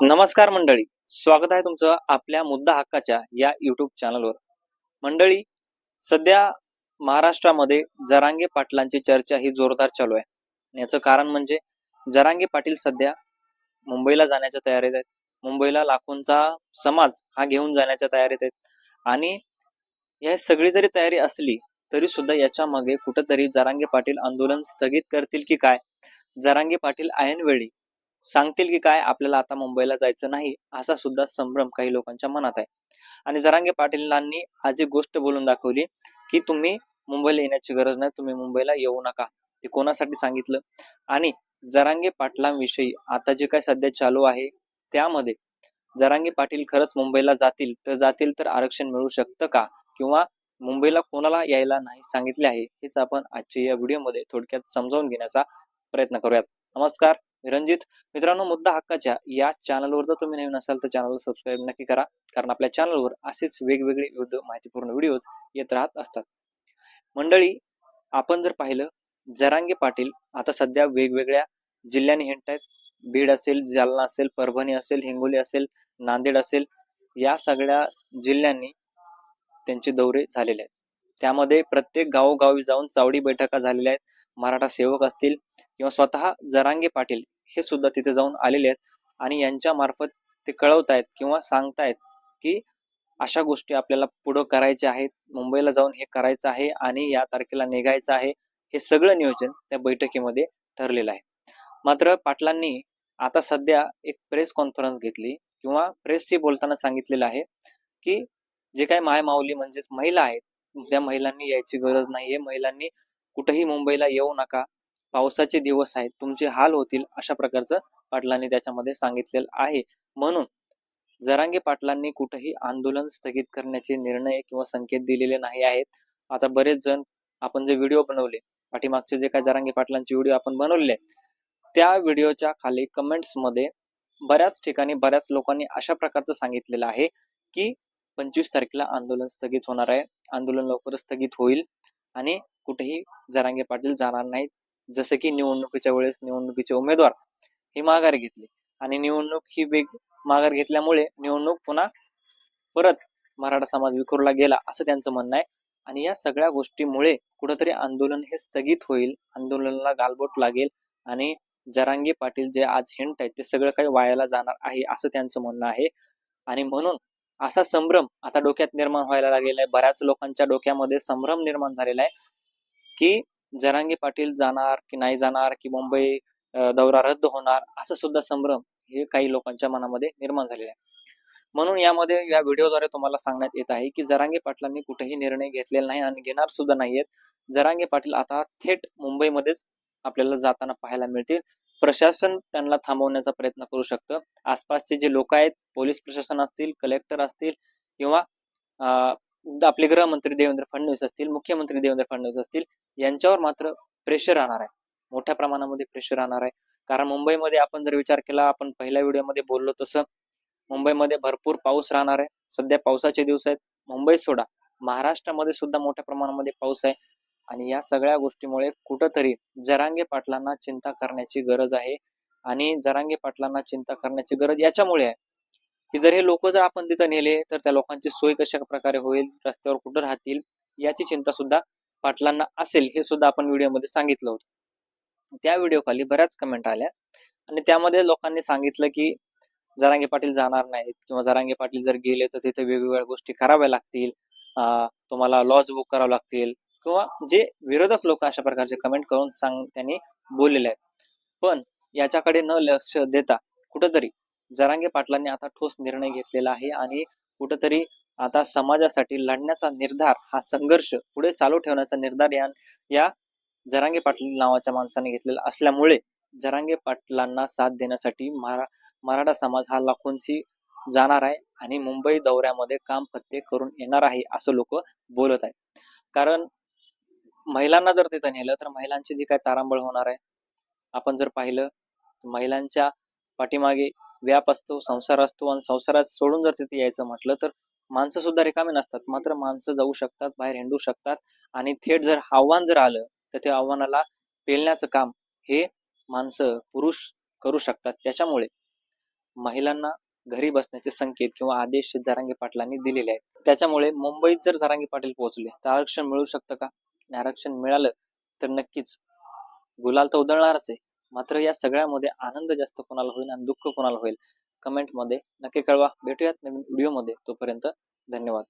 नमस्कार मंडळी. स्वागत आहे तुमचं आपल्या मुद्दा हक्काच्या या युट्यूब चॅनलवर मंडळी सध्या महाराष्ट्रामध्ये जरांगे पाटलांची चर्चा ही जोरदार चालू आहे. याचं कारण म्हणजे जरांगे पाटील सध्या मुंबईला जाण्याच्या तयारीत आहेत. मुंबईला लाखोंचा समाज हा घेऊन जाण्याच्या तयारीत आहेत. आणि या सगळी जरी तयारी असली तरी सुद्धा याच्या मागे कुठंतरी जरांगे पाटील आंदोलन स्थगित करतील की काय? जरांगे पाटील ऐनवेळी सांगतील की काय आपल्याला आता मुंबईला जायचं नाही असा सुद्धा संभ्रम काही लोकांच्या मनात आहे. आणि जरांगे पाटीलांनी आज एक गोष्ट बोलून दाखवली की तुम्ही मुंबईला येण्याची गरज नाही तुम्ही मुंबईला येऊ नका. ते कोणासाठी सांगितलं? आणि जरांगे पाटलांविषयी आता जे काय सध्या चालू आहे त्यामध्ये जरांगे पाटील खरंच मुंबईला जातील तर जातील तर आरक्षण मिळू शकतं का? किंवा मुंबईला कोणाला यायला नाही सांगितले आहे हेच आपण आजच्या या व्हिडिओमध्ये थोडक्यात समजावून घेण्याचा प्रयत्न करूयात. नमस्कार. रणजित मित्रांनो मुद्दा हक्काच्या या चॅनलवर जर तुम्ही नवीन असाल तर चॅनलला सबस्क्राईब नक्की करा. कारण आपल्या चॅनलवर असेच वेगवेगळे विविध माहितीपूर्ण व्हिडिओज येत राहत असतात. मंडळी आपण जर पाहिलं जरांगे पाटील आता सध्या वेगवेगळ्या जिल्ह्यांनी हिंडत आहेत बीड असेल जालना असेल परभणी असेल हिंगोली असेल नांदेड असेल या सगळ्या जिल्ह्यांनी त्यांचे दौरे झालेले आहेत. त्यामध्ये प्रत्येक गावोगावी जाऊन चावडी बैठका झालेल्या आहेत. मराठा सेवक असतील किंवा स्वतः जरांगे पाटील हे सुद्धा तिथे जाऊन आलेले आहेत. आणि यांच्या मार्फत ते कळवतायत किंवा सांगतायत की अशा गोष्टी आपल्याला पुढं करायच्या आहेत. मुंबईला जाऊन हे करायचं आहे आणि या तारखेला निघायचं आहे. हे सगळं नियोजन त्या बैठकीमध्ये ठरलेलं आहे. मात्र पाटलांनी आता सध्या एक प्रेस कॉन्फरन्स घेतली किंवा प्रेसशी बोलताना सांगितलेलं आहे की जे काही माय माऊली म्हणजेच महिला आहेत त्या महिलांनी यायची गरज नाहीये. महिलांनी कुठेही मुंबईला येऊ नका. पावसाचे दिवस आहेत. तुमचे हाल होतील अशा प्रकारचं पाटलांनी त्याच्यामध्ये सांगितलेलं आहे. म्हणून जरांगे पाटलांनी कुठेही आंदोलन स्थगित करण्याचे निर्णय किंवा संकेत दिलेले नाही आहेत. आता बरेच जण आपण जे व्हिडिओ बनवले पाठीमागचे जे काही जरांगे पाटलांचे व्हिडिओ आपण बनवले त्या व्हिडिओच्या खाली कमेंट्समध्ये बऱ्याच ठिकाणी बऱ्याच लोकांनी अशा प्रकारचं सांगितलेलं आहे की पंचवीस तारखेला आंदोलन स्थगित होणार आहे. आंदोलन लवकरच स्थगित होईल आणि कुठेही जरांगे पाटील जाणार नाहीत. जसं की निवडणुकीच्या वेळेस निवडणुकीचे उमेदवार ही माघार घेतली. आणि निवडणूक ही वेग माघार घेतल्यामुळे निवडणूक पुन्हा परत मराठा समाज विखुरला गेला असं त्यांचं म्हणणं आहे. आणि या सगळ्या गोष्टीमुळे कुठंतरी आंदोलन हे स्थगित होईल आंदोलनाला गालबोट लागेल आणि जरांगी पाटील जे आज हिंट आहेत ते सगळं काही वायाला जाणार आहे असं त्यांचं म्हणणं आहे. आणि म्हणून असा संभ्रम आता डोक्यात निर्माण व्हायला लागलेला आहे. बऱ्याच लोकांच्या डोक्यामध्ये संभ्रम निर्माण झालेला आहे की जरांगे पाटील जाणार की नाही जाणार की मुंबई दौरा रद्द होणार असं सुद्धा संभ्रम हे काही लोकांच्या मनामध्ये निर्माण झालेले आहे. म्हणून यामध्ये या व्हिडिओद्वारे तुम्हाला सांगण्यात येत आहे की जरांगे पाटलांनी कुठेही निर्णय घेतलेला नाही आणि घेणार सुद्धा नाहीयेत. जरांगे पाटील आता थेट मुंबईमध्येच आपल्याला जाताना पाहायला मिळतील. प्रशासन त्यांना थांबवण्याचा प्रयत्न करू शकतं. आसपासचे जे लोक आहेत पोलीस प्रशासन असतील कलेक्टर असतील किंवा अं, आपले गृहमंत्री देवेंद्र फडणवीस असतील मुख्यमंत्री देवेंद्र फडणवीस असतील यांच्यावर मात्र प्रेशर राहणार आहे. मोठ्या प्रमाणामध्ये प्रेशर राहणार आहे. कारण मुंबईमध्ये आपण जर विचार केला आपण पहिल्या व्हिडिओमध्ये बोललो तसं मुंबईमध्ये भरपूर पाऊस राहणार आहे. सध्या पावसाचे दिवस आहेत. मुंबई सोडा. महाराष्ट्रामध्ये सुद्धा मोठ्या प्रमाणामध्ये पाऊस आहे. आणि या सगळ्या गोष्टीमुळे कुठंतरी जरांगे पाटलांना चिंता करण्याची गरज आहे. आणि जरांगे पाटलांना चिंता करण्याची गरज याच्यामुळे आहे. की जर हे लोक जर आपण तिथं नेले तर त्या लोकांची सोय कशा प्रकारे होईल रस्त्यावर कुठं राहतील याची चिंता सुद्धा पाटलांना असेल हे सुद्धा आपण व्हिडिओमध्ये सांगितलं होतं. त्या व्हिडिओ खाली बऱ्याच कमेंट आल्या. आणि त्यामध्ये लोकांनी सांगितलं की जरांगे पाटील जाणार नाहीत किंवा जरांगे पाटील जर गेले तर तिथे वेगवेगळ्या गोष्टी कराव्या लागतील. तुम्हाला लॉज बुक करावं लागतील. किंवा जे विरोधक लोक अशा प्रकारचे कमेंट करून सांग त्यांनी बोललेले आहेत. पण याच्याकडे न लक्ष देता कुठंतरी जरांगे पाटलांनी आता ठोस निर्णय घेतलेला आहे आणि कुठंतरी आता समाजासाठी लढण्याचा निर्धार हा संघर्ष पुढे चालू ठेवण्याचा निर्धार या या जरांगे पाटील नावाच्या माणसाने घेतलेला असल्यामुळे जरांगे पाटलांना साथ देण्यासाठी मरा मराठा समाज हा लाखोंशी जाणार आहे आणि मुंबई दौऱ्यामध्ये काम पत्ते करून येणार आहे असं लोक बोलत आहेत. कारण महिलांना जर तिथं नेलं तर महिलांची जी काय तारांबळ होणार आहे आपण जर पाहिलं महिलांच्या पाठीमागे व्याप असतो संसार असतो आणि संसारात सोडून जर तिथे यायचं म्हटलं तर माणसं सुद्धा रिकामे नसतात. मात्र माणसं जाऊ शकतात बाहेर हिंडू शकतात आणि थेट जर आव्हान जर आलं तर त्या आव्हानाला पेलण्याचं काम हे माणसं पुरुष करू शकतात. त्याच्यामुळे महिलांना घरी बसण्याचे संकेत किंवा आदेश जारांगी पाटलांनी दिलेले आहेत. त्याच्यामुळे मुंबईत जर जारांगी पाटील पोहोचले तर आरक्षण मिळू शकतं का? आणि आरक्षण मिळालं तर नक्कीच. गुलाल तर उधळणारच आहे. मात्र या सगळ्यामध्ये आनंद जास्त कोणाला होईल आणि दुःख कोणाला होईल? कमेंटमध्ये नक्की कळवा. भेटूयात नवीन व्हिडिओमध्ये तोपर्यंत धन्यवाद.